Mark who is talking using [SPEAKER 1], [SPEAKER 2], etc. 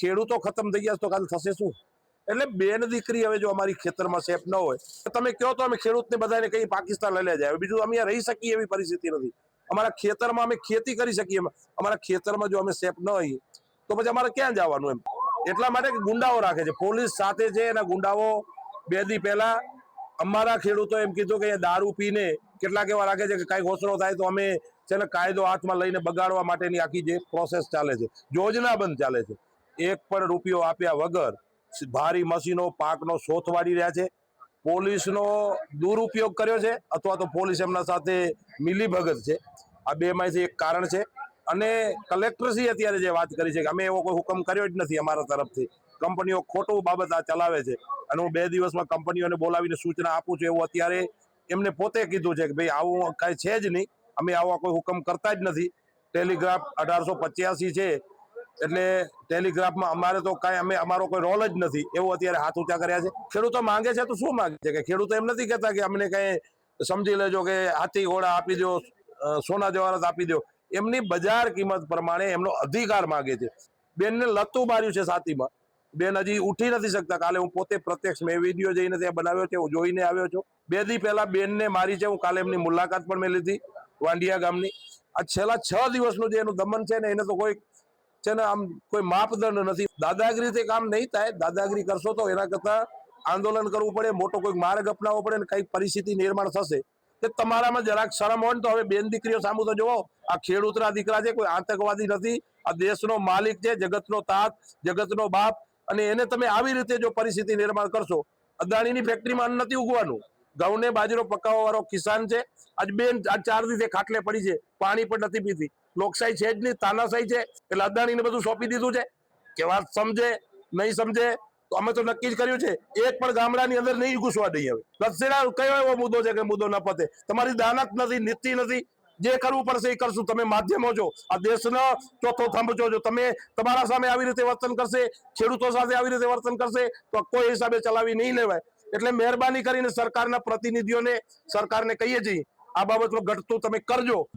[SPEAKER 1] ખેડૂતો ખતમ થઈ ગયા તો કાલે થશે શું? એટલે બેન દીકરી હવે જો અમારી ખેતરમાં સેફ ન હોય, તો તમે કહો તો અમે ખેડૂતને બધાને કઈ પાકિસ્તાન લઈ લે જાય બીજું અમે રહી શકીએ એવી પરિસ્થિતિ નથી. અમારા ખેતરમાં અમે ખેતી કરી શકીએ અમારા ખેતરમાં જો અમે સેફ ન હોઈએ, તો પછી અમારે ક્યાં જવાનું એમ? એટલા માટે ગુંડાઓ રાખે છે. પોલીસ સાથે છે એના ગુંડાઓ, બે દી પહેલા અમારા ખેડૂતો એમ કીધું કે દારૂ પીને કેટલાક એવા રાખે છે કે કાંઈ ઘોસરો થાય તો અમે છે ને કાયદો હાથમાં લઈને બગાડવા માટેની આખી જે પ્રોસેસ ચાલે છે. યોજના બંધ ચાલે છે. એક પણ રૂપિયો આપ્યા વગર ભારી મશીનો પાકનો શોથ વાળી રહ્યા છે. પોલીસનો દુરુપયોગ કર્યો છે અથવા તો પોલીસ એમના સાથે મિલીભગત છે. આ બેમાંથી એક કારણ છે. અને કલેક્ટરશ્રી અત્યારે જે વાત કરી છે કે અમે એવો કોઈ હુકમ કર્યો જ નથી અમારા તરફથી. કંપનીઓ ખોટું બાબત આ ચલાવે છે. અને હું બે દિવસમાં કંપનીઓને બોલાવીને સૂચના આપું છું એવું અત્યારે એમને પોતે કીધું છે કે ભાઈ આવું કાંઈ છે જ નહીં. અમે આવા કોઈ હુકમ કરતા જ નથી. ટેલિગ્રાફ અઢારસો પચ્યાસી છે. એટલે ટેલિગ્રાફમાં અમારે તો કાંઈ અમે અમારો કોઈ રોલ જ નથી. એવું અત્યારે હાથ ઊંચા કર્યા છે. ખેડૂતો માંગે છે તો શું માંગે છે? કે ખેડૂતો એમ નથી કહેતા કે અમને કંઈ સમજી લેજો કે હાથી ઘોડા આપી દો સોના જવારત આપી દો. એમની બજાર કિંમત પ્રમાણે એમનો અધિકાર માગે છે. બેનને લતું માર્યું છે સાતીમાં. બેન હજી ઉઠી નથી શકતા. કાલે હું પોતે પ્રત્યક્ષ મેં વીડિયો જઈને ત્યાં બનાવ્યો છે, હું જોઈને આવ્યો છું. બે દી પહેલા બેનને મારી છે. હું કાલે એમની મુલાકાત પણ મેં લીધી. વાંડિયા ગામની. આ છેલ્લા છ દિવસનું જે એનું દમન છે ને, એને તો કોઈ છે ને આમ કોઈ માપદંડ નથી. દાદાગીરીથી કામ નહીં થાય. દાદાગીરી કરશો તો એના કરતાં આંદોલન કરવું પડે, મોટો કોઈ માર્ગ અપનાવવો પડે ને કંઈક પરિસ્થિતિ નિર્માણ થશે. કે તમારામાં જરાક શરમ હોય ને તો હવે બેન દીકરીઓ સામુ તો જોવો. આ ખેડૂતના દીકરા છે, કોઈ આતંકવાદી નથી. આ દેશનો માલિક છે, જગતનો તાત, જગતનો બાપ અને એને તમે આવી રીતે જો પરિસ્થિતિ નિર્માણ કરશો, અદાણીની ફેક્ટરીમાં અન્ન નથી ઉગવાનું. ઘઉંને બાજરો પકાવવાવાળો કિસાન છે. આજ બેન આ ચાર દિવસે ખાટલે પડી છે. પાણી પણ નથી પીતી. લોકશાહી છે જ નહીં, તાનાશાહી છે. એટલે અદાણીને બધું સોંપી દીધું છે. કે વાત સમજે, નહીં સમજે, તો અમે તો નક્કી જ કર્યું છે. એક પણ ગામડાની અંદર નહીં ઘૂસવા દઈએ હવે. દક્ષિણા કયો એવો મુદ્દો છે કે મુદ્દો ન પતે? તમારી દાનત નથી, નીતિ નથી. જે કરવું પડશે એ કરશું. તમે માધ્યમો છો. આ દેશનો ચોથો થંભ છો. જો તમે તમારા સામે આવી રીતે વર્તન કરશે, ખેડૂતો સાથે આવી રીતે વર્તન કરશે, તો કોઈ હિસાબે ચલાવી નહીં લેવાય. એટલે મહેરબાની કરીને સરકારના પ્રતિનિધિઓને, સરકારને કહીએ છીએ, આ બાબતમાં ઘટતું તમે કરજો.